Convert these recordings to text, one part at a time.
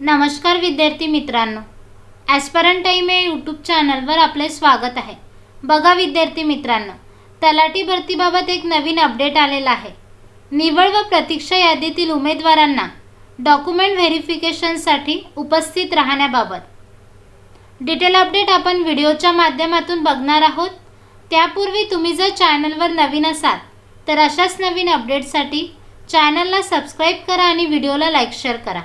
नमस्कार विद्यार्थी मित्रांनो. ॲस्परन टाईम या यूट्यूब चॅनलवर आपले स्वागत आहे. बघा विद्यार्थी मित्रांनो तलाठी भरतीबाबत एक नवीन अपडेट आलेला आहे. निवड व प्रतीक्षा यादीतील उमेदवारांना डॉक्युमेंट व्हेरिफिकेशनसाठी उपस्थित राहण्याबाबत. डिटेल अपडेट आपण व्हिडिओच्या माध्यमातून बघणार आहोत. त्यापूर्वी तुम्ही जर चॅनलवर नवीन असाल तर अशाच नवीन अपडेटसाठी चॅनलला सबस्क्राईब करा आणि व्हिडिओला लाईक शेअर करा.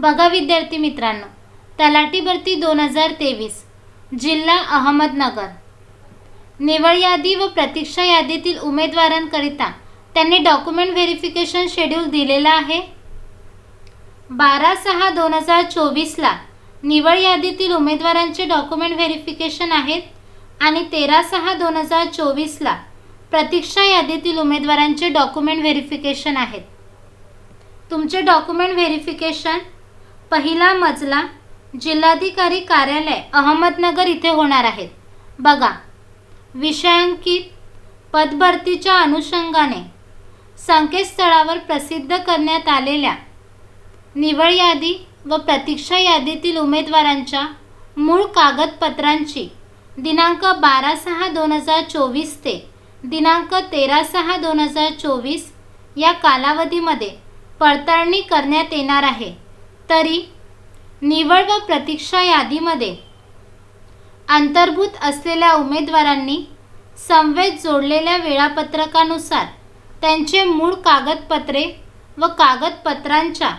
बघा विद्यार्थी मित्रांनो तलाठी भरती दोन हजार तेवीस जिल्हा अहमदनगर. निवड यादी व प्रतीक्षा यादीतील उमेदवारांकरिता त्यांनी डॉक्युमेंट व्हेरिफिकेशन शेड्यूल दिलेला आहे. बारा सहा दोन हजार चोवीसला निवड यादीतील उमेदवारांचे डॉक्युमेंट व्हेरिफिकेशन आहेत आणि तेरा सहा दोन हजार चोवीसला प्रतीक्षा यादीतील उमेदवारांचे डॉक्युमेंट व्हेरिफिकेशन आहेत. तुमचे डॉक्युमेंट व्हेरिफिकेशन पहिला मजला जिल्हाधिकारी कार्यालय अहमदनगर इथे होणार आहेत बघा विषयांकित पदभरतीच्या अनुषंगाने संकेतस्थळावर प्रसिद्ध करण्यात आलेल्या निवड यादी व प्रतीक्षा यादीतील उमेदवारांच्या मूळ कागदपत्रांची दिनांक बारा सहा दोन हजार चोवीस ते दिनांक तेरा सहा दोन हजार चोवीस या कालावधीमध्ये पडताळणी करण्यात येणार आहे. तरी निवड व प्रतीक्षा यादीमध्ये अंतर्भूत असलेल्या उमेदवारांनी संवेद जोडलेल्या वेळापत्रकानुसार त्यांचे मूळ कागदपत्रे व कागदपत्रांच्या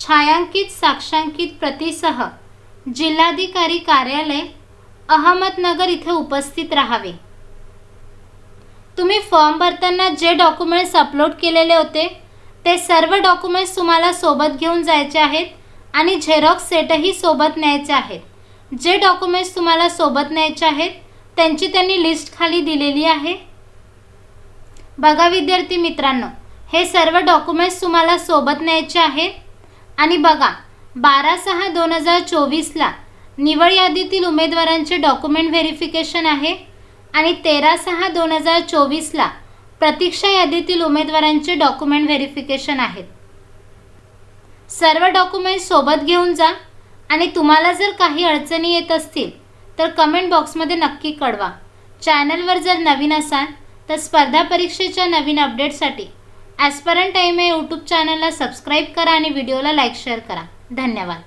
छायांकित साक्षांकित प्रतीसह जिल्हाधिकारी कार्यालय अहमदनगर इथे उपस्थित राहावे. तुम्ही फॉर्म भरताना जे डॉक्युमेंट्स अपलोड केलेले होते ते सर्व डॉक्युमेंट्स तुम्हाला सोबत घेऊन जायचे आहेत. आणि झेरॉक्स सेटही सोबत न्यायचे आहेत. जे डॉक्युमेंट्स तुम्हाला सोबत न्यायचे आहेत त्यांची त्यांनी लिस्ट खाली दिलेली आहे. बघा विद्यार्थी मित्रांनो हे सर्व डॉक्युमेंट्स तुम्हाला सोबत न्यायचे आहेत. आणि बघा बारा सहा दोन हजार चोवीसला निवड यादीतील उमेदवारांचे डॉक्युमेंट व्हेरिफिकेशन आहे आणि तेरा सहा दोन हजार चोवीसला प्रतीक्षा यादीतील उमेदवारांचे डॉक्युमेंट व्हेरिफिकेशन आहेत. सर्व डॉक्युमेंट सोबत घेऊन जा आणि तुम्हाला जर काही अडचणी येत असतील तर कमेंट बॉक्समध्ये नक्की कळवा. चॅनलवर जर नवीन असाल तर स्पर्धा परीक्षेच्या नवीन अपडेटसाठी ॲस्परंट टाईम या यूट्यूब चॅनलला सबस्क्राईब करा आणि व्हिडिओला लाईक शेअर करा. धन्यवाद.